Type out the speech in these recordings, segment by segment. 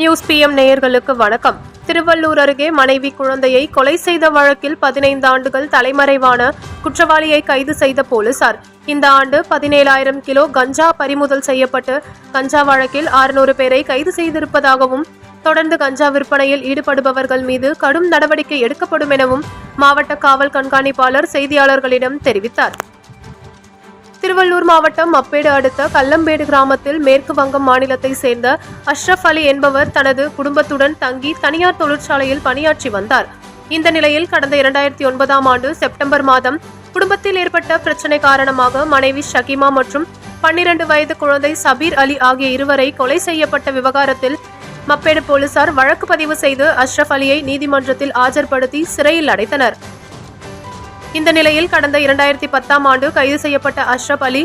News PM நேயர்களுக்கு வணக்கம். திருவள்ளூர் அருகே மனைவி குழந்தையை கொலை செய்த வழக்கில் பதினைந்து ஆண்டுகள் தலைமறைவான குற்றவாளியை கைது செய்த போலீசார். இந்த ஆண்டு பதினேழாயிரம் கிலோ கஞ்சா பறிமுதல் செய்யப்பட்டு கஞ்சா வழக்கில் அறுநூறு பேரை கைது செய்திருப்பதாகவும் தொடர்ந்து கஞ்சா விற்பனையில் ஈடுபடுபவர்கள் மீது கடும் நடவடிக்கை எடுக்கப்படும் எனவும் மாவட்ட காவல் கண்காணிப்பாளர் செய்தியாளர்களிடம் தெரிவித்தார். திருவள்ளூர் மாவட்டம் அப்பேடு அடுத்த கல்லம்பேடு கிராமத்தில் மேற்கு வங்கம் மாநிலத்தை சேர்ந்த அஷ்ரஃப் அலி என்பவர் தனது குடும்பத்துடன் தங்கி தனியார் தொழிற்சாலையில் பணியாற்றி வந்தார். இந்த நிலையில் கடந்த இரண்டாயிரத்தி ஒன்பதாம் ஆண்டு செப்டம்பர் மாதம் குடும்பத்தில் ஏற்பட்ட பிரச்சனை காரணமாக மனைவி ஷகிமா மற்றும் பன்னிரண்டு வயது குழந்தை சபீர் அலி ஆகிய இருவரை கொலை செய்யப்பட்ட விவகாரத்தில் மப்பேடு போலீசார் வழக்கு பதிவு செய்து அஷ்ரஃப் அலியை நீதிமன்றத்தில் ஆஜர்படுத்தி சிறையில் அடைத்தனர். இந்த நிலையில் கடந்த இரண்டாயிரத்தி பத்தாம் ஆண்டு கைது செய்யப்பட்ட அஷ்ரப் அலி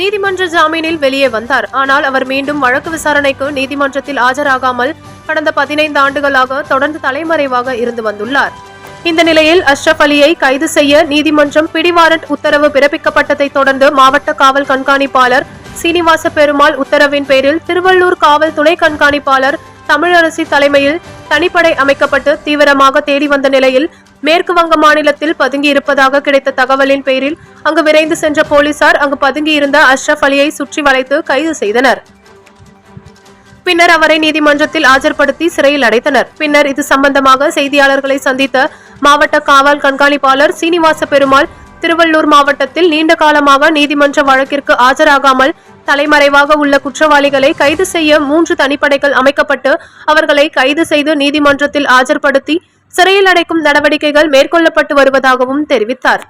நீதிமன்ற ஜாமீனில் வெளியே வந்தார். ஆனால் அவர் மீண்டும் வழக்கு விசாரணைக்கு நீதிமன்றத்தில் ஆஜராகாமல் கடந்த பதினைந்து ஆண்டுகளாக தொடர்ந்து தலைமறைவாக இருந்து வந்துள்ளார். இந்த நிலையில் அஷ்ரப் அலியை கைது செய்ய நீதிமன்றம் பிடிவாரண்ட் உத்தரவு பிறப்பிக்கப்பட்டதை தொடர்ந்து மாவட்ட காவல் கண்காணிப்பாளர் சீனிவாச பெருமாள் உத்தரவின் பேரில் திருவள்ளூர் காவல் துணை கண்காணிப்பாளர் தமிழரசி தலைமையில் தனிப்படை அமைக்கப்பட்டு தீவிரமாக தேடி வந்த நிலையில் மேற்கு வங்க மாநிலத்தில் பதுங்கி இருப்பதாக கிடைத்த தகவலின் பேரில் அங்கு விரைந்து சென்ற போலீசார் அங்கு பதுங்கியிருந்த அஷ்ரப் அலியை சுற்றி வளைத்து கைது செய்தனர். பின்னர் அவரை நீதிமன்றத்தில் ஆஜர்படுத்தி சிறையில் அடைத்தனர். பின்னர் இது சம்பந்தமாக செய்தியாளர்களை சந்தித்த மாவட்ட காவல் கண்காணிப்பாளர் சீனிவாச பெருமாள் திருவள்ளூர் மாவட்டத்தில் நீண்ட காலமாக நீதிமன்ற வழக்கிற்கு ஆஜராகாமல் தலைமறைவாக உள்ள குற்றவாளிகளை கைது செய்ய மூன்று தனிப்படைகள் அமைக்கப்பட்டு அவர்களை கைது செய்து நீதிமன்றத்தில் ஆஜர்படுத்தி சிறையில் அடைக்கும் நடவடிக்கைகள் மேற்கொள்ளப்பட்டு வருவதாகவும் தெரிவித்தார்.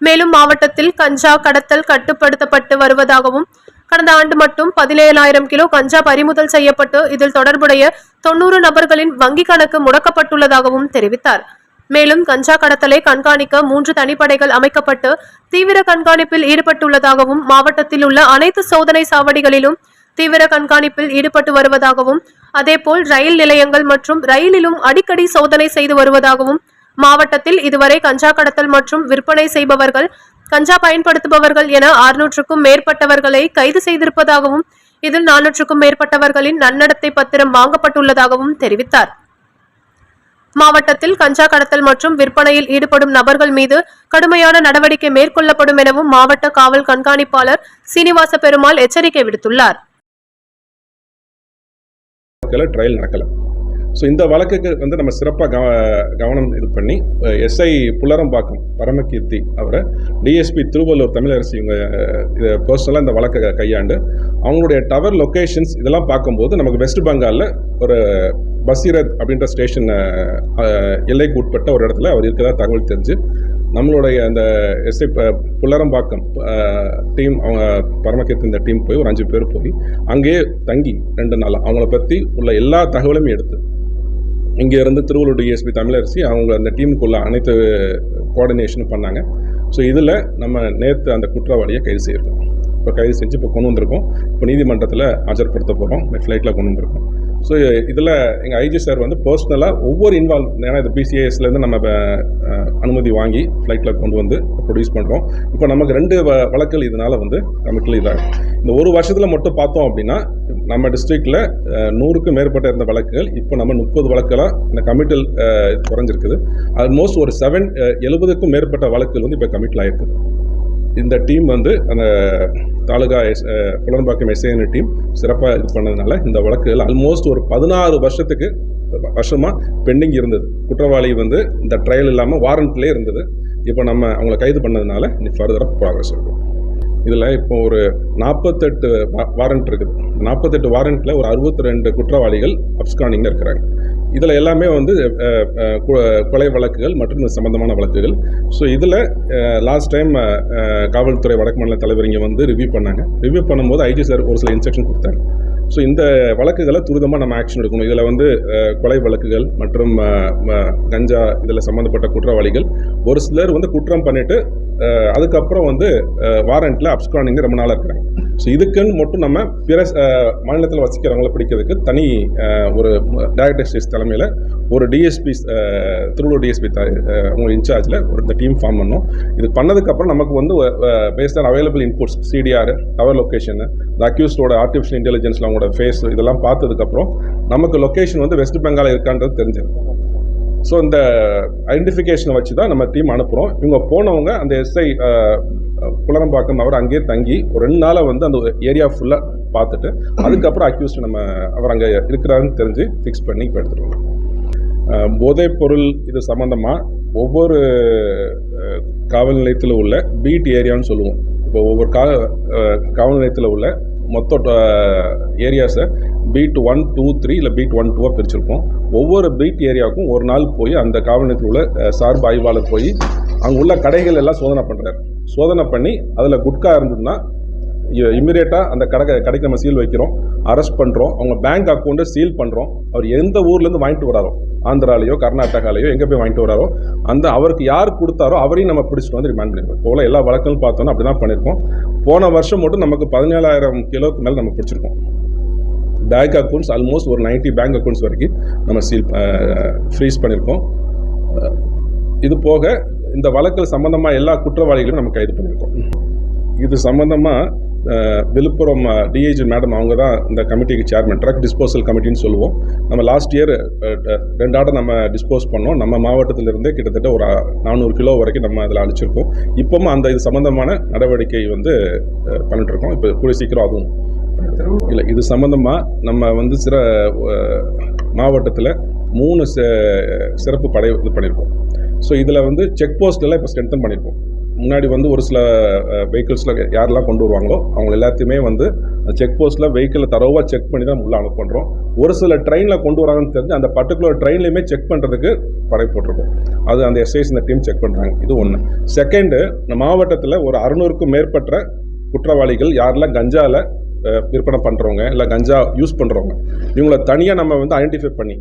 மேலும் மாவட்டத்தில் கஞ்சா கடத்தல் கட்டுப்படுத்தப்பட்டு வருவதாகவும் கடந்த ஆண்டு மட்டும் பதினேழாயிரம் கிலோ கஞ்சா பறிமுதல் செய்யப்பட்டு இதில் தொடர்புடைய தொன்னூறு நபர்களின் வங்கி கணக்கு முடக்கப்பட்டுள்ளதாகவும் தெரிவித்தார். மேலும் கஞ்சா கடத்தலை கண்காணிக்க மூன்று தனிப்படைகள் அமைக்கப்பட்டு தீவிர கண்காணிப்பில் ஈடுபட்டுள்ளதாகவும் மாவட்டத்தில் உள்ள அனைத்து சோதனை சாவடிகளிலும் தீவிர கண்காணிப்பில் ஈடுபட்டு வருவதாகவும் அதேபோல் ரயில் நிலையங்கள் மற்றும் ரயிலிலும் அடிக்கடி சோதனை செய்து வருவதாகவும் மாவட்டத்தில் இதுவரை கஞ்சா கடத்தல் மற்றும் விற்பனை செய்பவர்கள் கஞ்சா பயன்படுத்துபவர்கள் என அறுநூற்றுக்கும் மேற்பட்டவர்களை கைது செய்திருப்பதாகவும் இதில் நானூற்றுக்கும் மேற்பட்டவர்களின் நன்னடத்தை பத்திரம் வாங்கப்பட்டுள்ளதாகவும் தெரிவித்தார். மாவட்டத்தில் கஞ்சா கடத்தல் மற்றும் விற்பனையில் ஈடுபடும் நபர்கள் மீது கடுமையான நடவடிக்கை மேற்கொள்ளப்படும் எனவும் மாவட்ட காவல் கண்காணிப்பாளர் சீனிவாச பெருமாள் எச்சரிக்கை விடுத்துள்ளார். வழக்கில் ட்ரையல் நடக்கலை. ஸோ இந்த வழக்குக்கு வந்து நம்ம சிறப்பாக கவ கவனம் இது பண்ணி எஸ்ஐ புலரம்பாக்கம் பரமகீர்த்தி அவரை டிஎஸ்பி திருவள்ளூர் தமிழரசி இவங்க இதை பர்சனலாக இந்த வழக்கை கையாண்டு அவங்களுடைய டவர் லொக்கேஷன்ஸ் இதெல்லாம் பார்க்கும்போது நமக்கு வெஸ்ட் பெங்காலில் ஒரு பசீரத் அப்படின்ற ஸ்டேஷன் எல்லைக்கு உட்பட்ட ஒரு இடத்துல அவர் இருக்கிறதா தகவல் தெரிஞ்சு நம்மளுடைய அந்த எஸ்ஐ புல்லரம்பாக்கம் டீம் அவங்க பரமக்கீர்த்தி இந்த டீம் போய் ஒரு அஞ்சு பேர் போய் அங்கேயே தங்கி ரெண்டு நாள். அவங்கள பற்றி உள்ள எல்லா தகவலும் எடுத்து இங்கேருந்து திருவள்ளூர் டிஎஸ்பி தமிழரசி அவங்க அந்த டீமுக்குள்ள அனைத்து கோஆர்டினேஷனும் பண்ணாங்க. ஸோ இதில் நம்ம நேற்று அந்த குற்றவாளியை கைது செய்யிருக்கோம் இப்போ கைது செஞ்சு இப்போ கொண்டு வந்திருக்கோம். இப்போ நீதிமன்றத்தில் ஆஜர்படுத்த போகிறோம் ஃப்ளைட்டில் கொண்டு வந்திருக்கோம். ஸோ இதில் எங்கள் ஐஜி சார் வந்து பர்சனலாக ஒவ்வொரு இன்வால்வ் ஏன்னா இது பிசிஐஎஸ்லேருந்து நம்ம அனுமதி வாங்கி ஃப்ளைட்டில் கொண்டு வந்து ப்ரொடியூஸ் பண்ணுறோம் இப்போ நமக்கு ரெண்டு வ- வழக்குகள் இதனால் வந்து நமக்கு இதாக இந்த ஒரு வருஷத்தில் மட்டும் பார்த்தோம் அப்படின்னா நம்ம டிஸ்ட்ரிக்டில் நூறுக்கும் மேற்பட்ட இருந்த வழக்குகள் இப்போ நம்ம முப்பது வழக்குகளாக இந்த கமிட்டில் குறைஞ்சிருக்குது. ஆல்மோஸ்ட் ஒரு செவன் எழுபதுக்கும் மேற்பட்ட வழக்குகள் வந்து இப்போ கமிட்டில் ஆயிருக்குது இந்த டீம் வந்து அந்த taluka S Pulanbakkam SIN team சிறப்பாக இது பண்ணதுனால இந்த வழக்குகள் ஆல்மோஸ்ட் ஒரு பதினாறு வருஷத்துக்கு வருஷமாக பெண்டிங் இருந்தது. குற்றவாளி வந்து இந்த ட்ரையல் இல்லாமல் வாரண்ட்லேயே இருந்தது. இப்போ நம்ம அவங்கள கைது பண்ணதுனால இன்னைக்கு ஃபர்தராக ப்ராக்ரஸ் இருக்கும் இதில் இப்போ ஒரு நாற்பத்தெட்டு வாரண்ட் இருக்குது. நாற்பத்தெட்டு வாரண்ட்டில் ஒரு அறுபத்தி ரெண்டு குற்றவாளிகள் அப்ஸ்கானிங்கில் இருக்கிறாங்க. இதில் எல்லாமே வந்து கொலை வழக்குகள் மற்றும் இது சம்பந்தமான வழக்குகள். ஸோ இதில் லாஸ்ட் டைம் காவல்துறை வடக்கு மாநில தலைவர் இங்கே வந்து ரிவ்யூ பண்ணாங்க. ரிவ்யூ பண்ணும்போது ஐஜி சார் ஒரு சில இன்ஸ்ட்ரக்ஷன் கொடுத்தாரு. ஸோ இந்த வழக்குகளை துரிதமாக நம்ம ஆக்ஷன் எடுக்கணும். இதில் வந்து கொலை வழக்குகள் மற்றும் கஞ்சா இதில் சம்மந்தப்பட்ட குற்றவாளிகள். ஒரு சிலர் வந்து குற்றம் பண்ணிவிட்டு அதுக்கப்புறம் வந்து வாரண்ட்டில் அப்ஸ்கானிங் ரொம்ப நாளாக இருக்கிறாங்க. ஸோ இதுக்குன்னு மட்டும் நம்ம பிற மாநிலத்தில் வசிக்கிறவங்கள பிடிக்கிறதுக்கு தனி ஒரு டைரக்டர் ஸ்டேஸ் தலைமையில் ஒரு டிஎஸ்பி திருவள்ளூர் டிஎஸ்பி அவங்க இன்சார்ஜில் ஒரு இந்த டீம் ஃபார்ம் பண்ணோம் இது பண்ணதுக்கப்புறம் நமக்கு வந்து based on available inputs CDR tower location இந்த அக்யூஸ்டோட ஆர்டிஃபிஷியல் இன்டெலிஜென்ஸில் அவங்களோட ஃபேஸ் இதெல்லாம் பார்த்ததுக்கப்புறம் நமக்கு லொக்கேஷன் வந்து வெஸ்ட் பெங்கால் இருக்கான்றது தெரிஞ்சிருக்கும் ஸோ இந்த ஐடென்டிஃபிகேஷனை வச்சு தான் நம்ம டீம் அனுப்புகிறோம் இவங்க போனவங்க அந்த எஸ்ஐ புலரம்பாக்கம் அவர் அங்கேயே தங்கி ஒரு ரெண்டு நாளை வந்து அந்த ஏரியா ஃபுல்லாக பார்த்துட்டு அதுக்கப்புறம் அக்யூஸ்ட் நம்ம அவர் அங்கே இருக்கிறாருன்னு தெரிஞ்சு ஃபிக்ஸ் பண்ணி இப்போ எடுத்துகிட்டு வந்தோம் போதைப் பொருள் இது சம்மந்தமாக ஒவ்வொரு காவல் நிலையத்தில் உள்ள பீட் ஏரியான்னு சொல்லுவோம். இப்போ ஒவ்வொரு கா காவல் நிலையத்தில் உள்ள மொத்த ஏரியாஸை பீட் ஒன் டூ த்ரீ இல்லை பீட் ஒன் டூவாக பிரிச்சிருப்போம். ஒவ்வொரு பீட் ஏரியாவுக்கும் ஒரு நாள் போய் அந்த காவல் நிலையத்தில் உள்ள சார்பு ஆய்வாளர் போய் அங்கே உள்ள கடைகள் எல்லாம் சோதனை பண்ணுறாரு சோதனை பண்ணி அதில் குட்கா இருந்ததுன்னா இமீடியட்டாக அந்த கடை கடைக்கு நம்ம சீல் வைக்கிறோம் அரெஸ்ட் பண்ணுறோம் அவங்க பேங்க் அக்கௌண்ட்டை சீல் பண்ணுறோம் அவர் எந்த ஊர்லேருந்து வாங்கிட்டு வராரோ ஆந்திராலேயோ கர்நாடகாலேயோ எங்கே போய் வாங்கிட்டு வராரோ அந்த அவருக்கு யார் கொடுத்தாரோ அவரையும் நம்ம பிடிச்சிட்டு வந்து ரிமாண்ட் பண்ணியிருக்கோம் போல் எல்லா வழக்கங்களும் பார்த்தோன்னா அப்படி தான் பண்ணியிருக்கோம். போன வருஷம் மட்டும் நமக்கு பதினேழாயிரம் கிலோக்கு மேலே நம்ம பிடிச்சிருக்கோம். பேங்க் அக்கௌண்ட்ஸ் ஆல்மோஸ்ட் ஒரு 90 பேங்க் அக்கௌண்ட்ஸ் வரைக்கும் நம்ம சீல் ஃப்ரீஸ் பண்ணியிருக்கோம். இது போக இந்த வழக்கில் சம்பந்தமாக எல்லா குற்றவாளிகளையும் நம்ம கைது பண்ணியிருக்கோம். இது சம்பந்தமாக விழுப்புரம் டிஐஜி மேடம் அவங்க தான் இந்த கமிட்டிக்கு சேர்மன் ட்ரக் டிஸ்போசல் கமிட்டின்னு சொல்லுவோம். நம்ம லாஸ்ட் இயர் ரெண்டு ஆட்டை நம்ம டிஸ்போஸ் பண்ணோம். நம்ம மாவட்டத்திலிருந்தே கிட்டத்தட்ட ஒரு நானூறு கிலோ வரைக்கும் நம்ம அதில் அழிச்சிருக்கோம் இப்போவும் அந்த இது சம்மந்தமான நடவடிக்கை வந்து பண்ணிட்டுருக்கோம். இப்போ கூடிய சீக்கிரம் அதுவும் இல்லை இது சம்மந்தமாக நம்ம வந்து சிற மாவட்டத்தில் மூணு ச- சிறப்பு படை இது பண்ணியிருக்கோம். ஸோ இதில் வந்து செக் போஸ்ட்லாம் இப்போ ஸ்ட்ரென்தன் பண்ணியிருக்கோம் முன்னாடி வந்து ஒரு சில வெஹிக்கிள்ஸில் யாரெல்லாம் கொண்டு வருவாங்களோ அவங்க எல்லாத்தையுமே வந்து செக் போஸ்ட்டில் வெஹிக்கிளை தரவாக செக் பண்ணி தான் உள்ளே அனுப்ப பண்ணுறோம் ஒரு சில ட்ரெயினில் கொண்டு வராங்கன்னு தெரிஞ்சு அந்த பர்டிகுலர் ட்ரெயின்லையுமே செக் பண்ணுறதுக்கு படை போட்டிருக்கோம். அது அந்த எஸ்ஐஸ் இந்த டீம் செக் பண்ணுறாங்க இது ஒன்று செகண்டு மாவட்டத்தில் ஒரு அறுநூறுக்கும் மேற்பட்ட குற்றவாளிகள் யாரெல்லாம் கஞ்சாவில் விற்பனை பண்ணுறவங்க இல்லை கஞ்சா யூஸ் பண்ணுறவங்க இவங்கள தனியாக நம்ம வந்து ஐடென்டிஃபை பண்ணி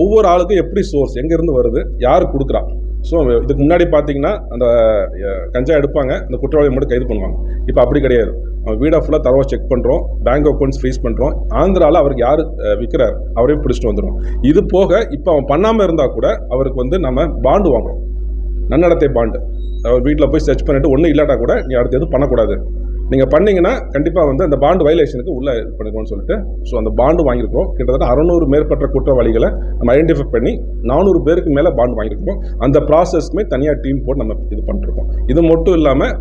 ஒவ்வொரு ஆளுக்கும் எப்படி சோர்ஸ் எங்கேருந்து வருது யார் கொடுக்குறா? ஸோ இதுக்கு முன்னாடி பார்த்தீங்கன்னா அந்த கஞ்சா எடுப்பாங்க அந்த குற்றவாளியை மட்டும் கைது பண்ணுவாங்க. இப்போ அப்படி கிடையாது. அவன் வீடை ஃபுல்லாக தரவாக செக் பண்ணுறோம் பேங்க் அக்கௌண்ட்ஸ் ஃப்ரீஸ் பண்ணுறோம் ஆந்திராவில் அவருக்கு யார் விற்கிறார் அவரையும் பிடிச்சிட்டு வந்துடும் இது போக இப்போ அவன் பண்ணாமல் இருந்தால் கூட அவருக்கு வந்து நம்ம பாண்டு வாங்குறோம் நன்னடத்தை பாண்டு அவர் வீட்டில் போய் சர்ச் பண்ணிவிட்டு ஒன்றும் இல்லாட்டா கூட நீ அடுத்து எதுவும் பண்ணக்கூடாது. நீங்கள் பண்ணீங்கன்னா கண்டிப்பாக வந்து அந்த பாண்டு வயலேஷனுக்கு உள்ளே இது பண்ணிக்கணும்னு சொல்லிட்டு ஸோ அந்த பாண்டு வாங்கியிருக்கோம் கிட்டத்தட்ட அறநூறு மேற்பட்ட குற்றவாளிகளை நம்ம ஐடென்டிஃபை பண்ணி நானூறு பேருக்கு மேலே பாண்டு வாங்கியிருக்கோம் அந்த ப்ராசஸ்க்குமே தனியாக டீம் போட்டு நம்ம இது பண்ணிருக்கோம் இது மட்டும் இல்லாமல்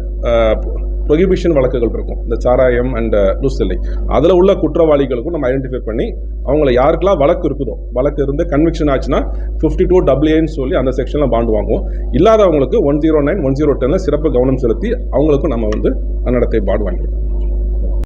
ப்ரொஹிபிஷன் வழக்குகள் இருக்கும். இந்த சாராயம் அண்ட் லூசெல்லை அதில் உள்ள குற்றவாளிகளுக்கும் நம்ம ஐடென்டிஃபை பண்ணி அவங்கள யாருக்கெல்லாம் வழக்கு இருக்குதோ வழக்கு இருந்து கன்விக்ஷன் ஆச்சுன்னா ஃபிஃப்டி டூ டபிள்யூன்னு சொல்லி அந்த செக்ஷனில் பாண்டு வாங்குவோம். இல்லாதவங்களுக்கு one zero nine one zero டென்னில் சிறப்பு கவனம் செலுத்தி அவங்களுக்கும் நம்ம வந்து நடத்தை பாண்டு வாங்கியிருக்கோம்